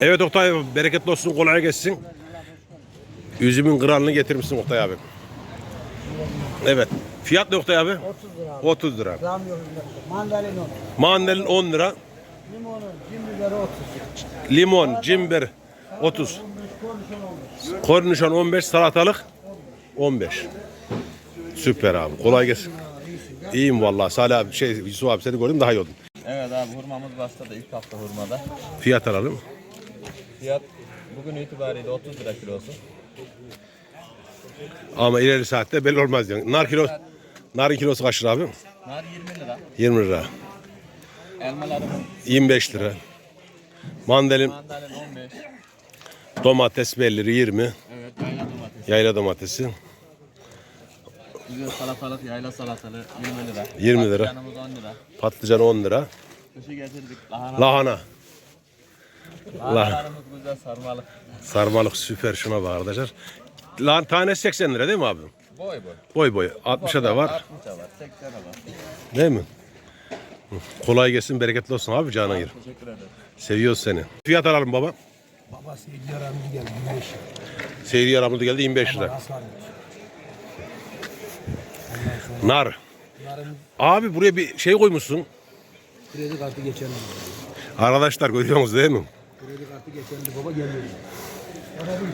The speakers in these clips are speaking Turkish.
Evet Oktay abi, bereketli olsun, kolay gelsin. Üzümün kralını getirmişsin Oktay abi. Evet. Fiyat ne Oktay abi? 30 lira. 30 lira. Zam yok. Mandalina 10. Mandalin 10 lira. Limonun cimrileri 30. Limon, cimber 30. Kornişon 15, salatalık 15. Süper abi. Kolay gelsin. İyiyim vallahi. Salih abi, şey Yusuf abi seni gördüm daha iyi oldum. Evet abi hurmamız başladı ilk hafta hurmada. Fiyat alalım. Fiyat bugün itibariyle 30 lira kilosu. Ama ileri saatte belli olmaz diyorsun. Nar kilo Narın kilosu kaç lira abi? Nar 20 lira. 20 lira. Elmalarımız 25 lira. Mandalin, mandalin 15. domates belli 20. Evet yayla domatesi. Yayla domatesi Güzel salatalık yayla salatalığı 20 lira. 20 lira. Patlıcanımız 10 lira. patlıcan 10 lira. Kışı getirdik. Lahana. Lahana. Güzel sarmalık. Sarmalık süper şuna bak arkadaşlar. Lan tanesi 80 lira değil mi abi? Boy boy. Boy boy. 60'a da var. 60'a var. 80'a var. Değil mi? Kolay gelsin, bereketli olsun abi canın yer. Teşekkür ederim. Seviyoruz seni. Fiyat alalım baba. Babası 7 lira mı geldi? 25 lira. Seyri yaramızda geldi 25 lira. Nar. Narın Abi buraya bir şey koymuşsun. kredi kartı geçen? Arkadaşlar görüyorsunuz değil mi? Kredi kartı geçen de baba geliyor. Ona bir.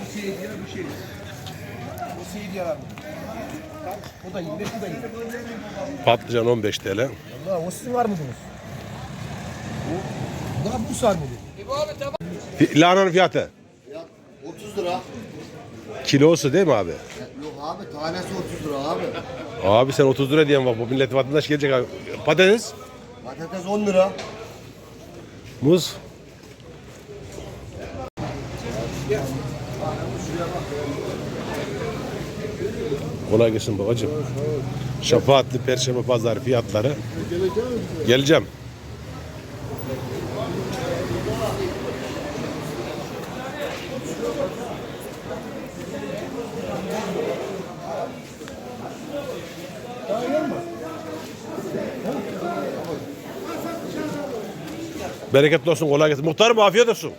Bu şey diyor bu şey. Bu şey diyor. Bu da 25 bu da 25. Patlıcan 15 TL. Allah o sizin var mıydınız? Bu da bu sar mıydı? Fi- Lahananın fiyatı. 30 lira. Kilosu değil mi abi? Yok abi tanesi 30 lira abi. Abi sen 30 lira diyen bak bu millet vatandaş gelecek abi. Patates, Patates 10 lira. Muz. Kolay gelsin babacığım. Şafaatli Perşembe Pazarı fiyatları. Geleceğim. Bereketli olsun, kolay gelsin. Muhtarım afiyet olsun.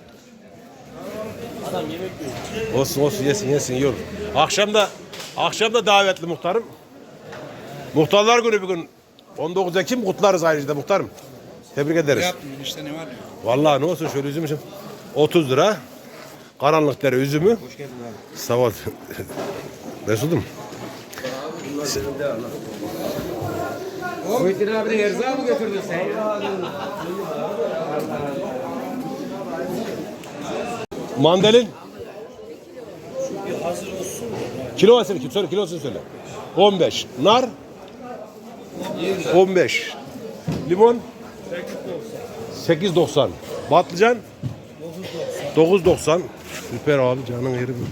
Olsun olsun yesin yesin yiyor. Akşam da akşam da davetli muhtarım. Muhtarlar günü bugün 19 Ekim kutlarız ayrıca muhtarım. Tebrik ederiz. yaptın işte ne var ya? Vallahi ne olsun şöyle üzüm için. 30 lira. Karanlık dere üzümü. Hoş geldin abi. Sağ ol. Mesut'um. Muhittin abi de Erzağ mı götürdün sen? Mandalin. Kilo söyle, söyle kilosunu söyle. 15. Nar 15. Limon 8.90. Patlıcan 9.90. Süper abi canın yeri bu.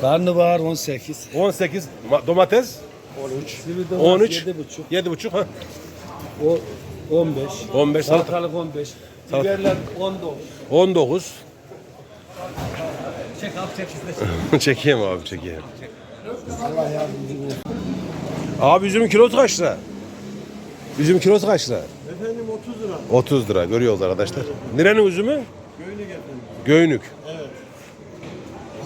Karnabahar 18. 18 ma- domates 13. 13 7,5. 7.5 ha. O 15. 15 salata Salatalık 15. Salata- Biberler 19. 19. Çek al çek çekeyim abi çekeyim. Abi üzümün kilosu kaç lira? Üzüm kilosu kaç lira? Efendim 30 lira. 30 lira görüyoruz arkadaşlar. Nerenin üzümü? Göynük efendim. Göynük. Evet.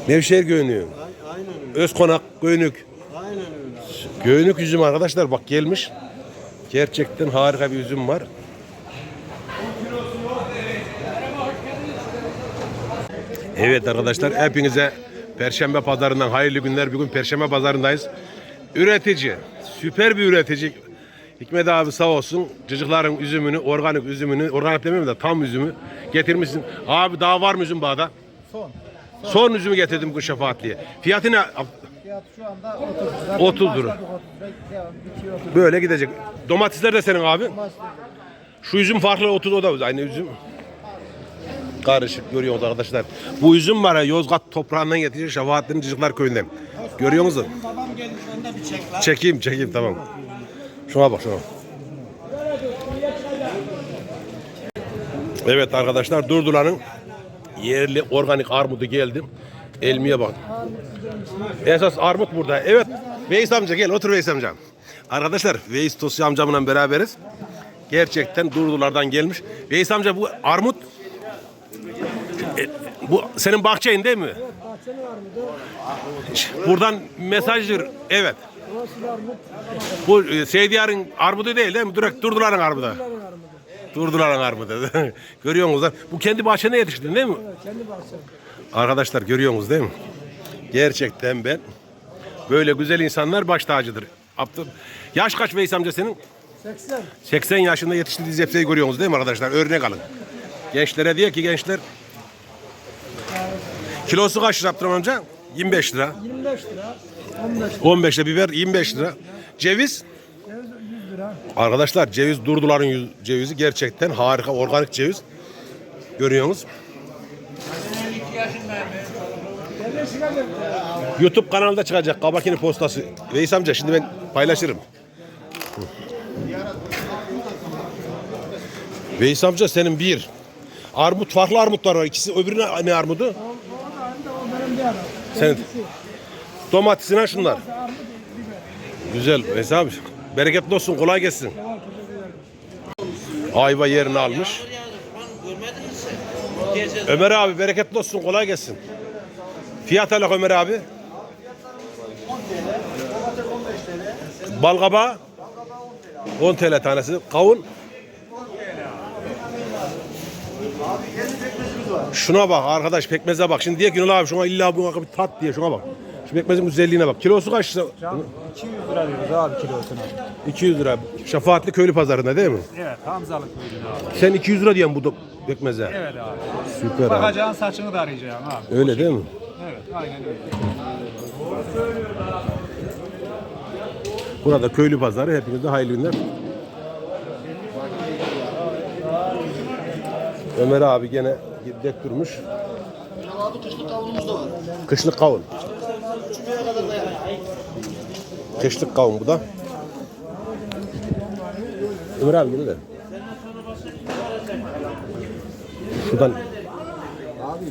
Nevşehir Göynüğü. Aynen öyle. Özkonak Göynük. Aynen öyle. Göynük üzüm arkadaşlar bak gelmiş. Gerçekten harika bir üzüm var. Evet arkadaşlar hepinize Perşembe pazarından hayırlı günler. Bugün Perşembe pazarındayız. Üretici, süper bir üretici. Hikmet abi sağ olsun çocukların üzümünü, organik üzümünü, organik demeyeyim de tam üzümü getirmişsin. Abi daha var mı üzüm bağda? Son. Son üzümü getirdim bu şefaatliye. Fiyatı ne? Fiyat şu anda 30 lira. 30 lira. Başladık 30 lira. Devam, bitiyor 30 lira. Böyle gidecek. Domatesler de senin abi. Şu üzüm farklı 30 o da aynı üzüm. Karışık görüyorsunuz arkadaşlar. Bu üzüm var ya Yozgat toprağından yetişir Şefaattin Ciciklar köyünden. Görüyor musun? Babam gelmiş onda bir çek lan. Çekeyim çekeyim tamam. Şuna bak şuna. Evet arkadaşlar Durdulan'ın yerli organik armudu geldi. Elmiye bak. Esas armut burada. Evet. Veys amca gel otur Veys amcam. Arkadaşlar Veys Tosya amcamla beraberiz. Gerçekten Durdular'dan gelmiş. Veys amca bu armut bu senin bahçeyin değil mi? Bahçenin armudu. Buradan mesajdır. Evet. Burası armut. Bu e, Seydiyar'ın armudu değil değil mi? Direkt Durdular'ın armudu. Bunların armudu. Durdular'ın armudu. Görüyor musunuz? Bu kendi bahçene yetişti değil mi? Evet, kendi bahçem. Arkadaşlar görüyorsunuz değil mi? Gerçekten ben böyle güzel insanlar baş tacıdır. Abdül. Yaş kaç Veys amca senin? 80. 80 yaşında yetiştiğiniz hepsini görüyorsunuz değil mi arkadaşlar? Örnek alın. Gençlere diyor ki gençler kilosu kaç lira Abdurrahman amca? 25 lira. 25 lira. 15 lira. 15 lira biber 25 lira. Ceviz Ceviz 100 lira. Arkadaşlar ceviz durduların cevizi gerçekten harika organik ceviz. Görüyorsunuz. YouTube kanalında çıkacak Kabakini postası. Veys amca şimdi ben paylaşırım. Veys amca senin bir. Armut farklı armutlar var. İkisi öbürüne ne armudu? O, o da aynı o benim bir ara. Senin. Kendisi. Domatesine şunlar. Güzel Veys abi. Bereketli olsun kolay gelsin. Ayva yerini almış. Ömer abi bereketli olsun kolay gelsin. Fiyat alak Ömer abi. Bal kabağı 10 TL tanesi. Kavun Şuna bak arkadaş pekmeze bak. Şimdi diye ki "Ünal abi şuna illa buna bir tat diye şuna bak. Şu pekmezin güzelliğine bak. Kilosu kaç lira? 200 lira diyoruz abi kilosuna. 200 lira. Şefaatli köylü pazarında değil mi? Evet Hamzalık koydun abi. Sen 200 lira diyorsun bu da pekmeze. Evet abi. Süper abi. Bakacağın saçını da arayacaksın abi. Öyle değil mi? Evet aynen öyle. Burada köylü pazarı. Hepinize hayırlı günler. Ömer abi gene dek durmuş. Abi kışlık kavunumuz da var. Kışlık kavun. Kışlık kavun bu da. Ömer abi gel de. Şuradan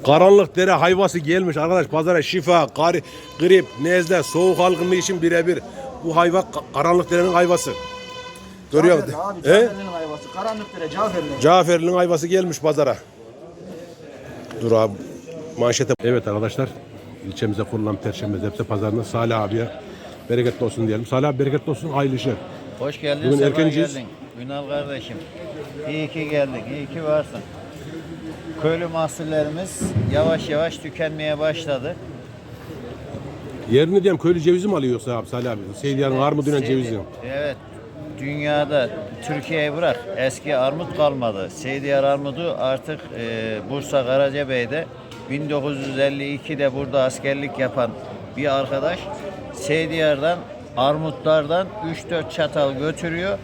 Karanlık dere hayvası gelmiş arkadaş pazara şifa, gari, grip, nezle, soğuk algınlığı için birebir. Bu hayvan ka- karanlık derenin hayvası. Görüyor musun? He? Karanlıklara Cafer'in. Cafer'in hayvası gelmiş pazara. Dur abi. Manşete. Evet arkadaşlar. ilçemize kurulan Perşembe Zepse pazarında Salih abiye bereketli olsun diyelim. Salih abi bereketli olsun. Hayırlı işler. Hoş geldin, Bugün erkenciyiz. geldin. Ünal kardeşim. İyi ki geldik, iyi ki varsın. Köylü mahsullerimiz yavaş yavaş tükenmeye başladı. Yerini diyelim köylü cevizi mi alıyor yoksa abi Salih abi? Seydiyar'ın armuduyla cevizi. Evet, dünyada Türkiye'yi bırak eski armut kalmadı. Seydiyar armudu artık e, Bursa Karacabey'de 1952'de burada askerlik yapan bir arkadaş Seydiyar'dan armutlardan 3-4 çatal götürüyor.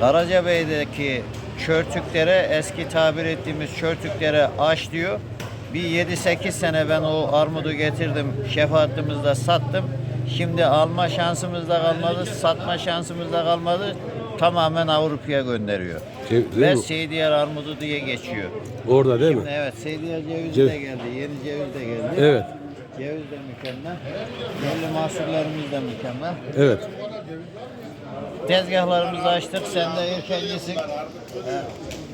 Karacabey'deki çörtüklere eski tabir ettiğimiz çörtüklere aş diyor. Bir 7-8 sene ben o armudu getirdim şefaatimizde sattım. Şimdi alma şansımız da kalmadı, satma şansımız da kalmadı. Tamamen Avrupa'ya gönderiyor. Şey, değil Ve mi? Seydiyar armudu diye geçiyor. Orada değil mi? Evet, Seydiyar cevizi Cev- de geldi, yeni ceviz de geldi. Evet. Ceviz de mükemmel. Yerli mahsullerimiz de mükemmel. Evet. Tezgahlarımızı açtık, sen de erkencisin. He.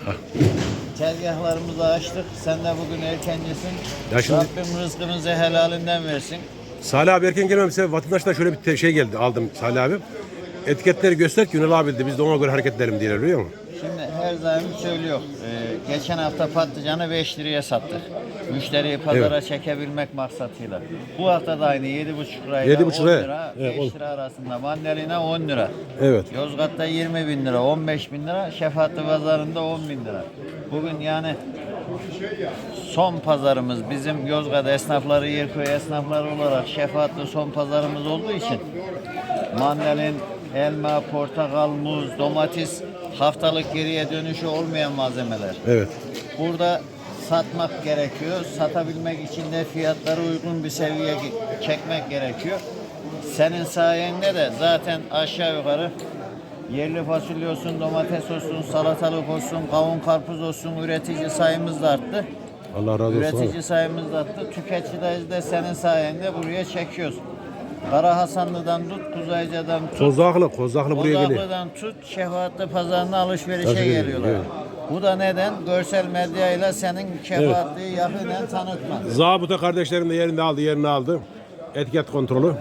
Tezgahlarımızı açtık, sen de bugün erkencisin. Ya şimdi- Rabbim rızkınızı helalinden versin. Salih abi erken gelmem size vatandaştan şöyle bir şey geldi aldım Salih abi. Etiketleri göster ki Ünal abi de biz de ona göre hareket edelim diye biliyor musun? Şimdi her zaman söylüyor. Ee, geçen hafta patlıcanı 5 liraya sattık. Müşteriyi pazara çekebilmek maksatıyla. Bu hafta da aynı 7,5 lirayla 7,5 10 liraya. lira, Evet, 5 on. lira arasında. Mandalina 10 lira. Evet. Yozgat'ta 20 bin lira, 15 bin lira. Şefaatli pazarında 10 bin lira. Bugün yani son pazarımız bizim Yozgat esnafları, Yerköy esnafları olarak şefaatli son pazarımız olduğu için mandalin, elma, portakal, muz, domates haftalık geriye dönüşü olmayan malzemeler. Evet. Burada satmak gerekiyor. Satabilmek için de fiyatları uygun bir seviyeye çekmek gerekiyor. Senin sayende de zaten aşağı yukarı yerli fasulye olsun, domates olsun, salatalık olsun, kavun karpuz olsun üretici sayımız da arttı. Allah razı olsun. Üretici sayımız da arttı. Tüketicileri de senin sayende buraya çekiyoruz. Kara Hasanlı'dan tut, Kuzayca'dan tut, Kozaklı, Kozaklı buraya geliyor. Kozaklı'dan tut, Şefaatli Pazarı'na alışverişe Alışveriş, geliyorlar. evet. Bu da neden? Görsel medyayla senin şefaatliği yakinen tanıtma. Zabıta kardeşlerim de yerinde aldı, yerini aldı. Etiket kontrolü.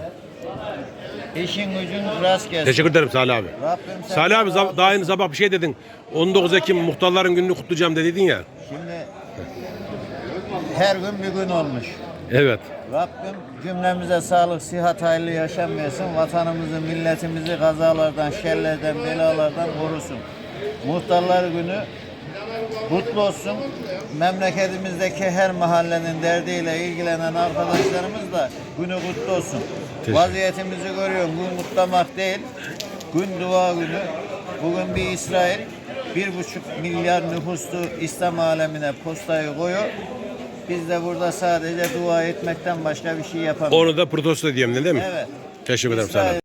İşin gücün rast gelsin. Teşekkür ederim Salih abi. Rabbim Salih abi zab- daha yeni sabah bir şey dedin. 19 Ekim muhtarların gününü kutlayacağım da dedin ya. Şimdi her gün bir gün olmuş. Evet. Rabbim cümlemize sağlık, sıhhat, hayırlı yaşam versin. Vatanımızı, milletimizi kazalardan, şerlerden, belalardan korusun. Muhtarlar günü kutlu olsun. Memleketimizdeki her mahallenin derdiyle ilgilenen arkadaşlarımız da günü kutlu olsun. Vaziyetimizi görüyorum. Gün kutlamak değil, gün dua günü. Bugün bir İsrail bir buçuk milyar nüfuslu İslam alemine postayı koyuyor. Biz de burada sadece dua etmekten başka bir şey yapamıyoruz. Onu da protesto diyeyim değil mi? Evet. Teşekkür ederim abi.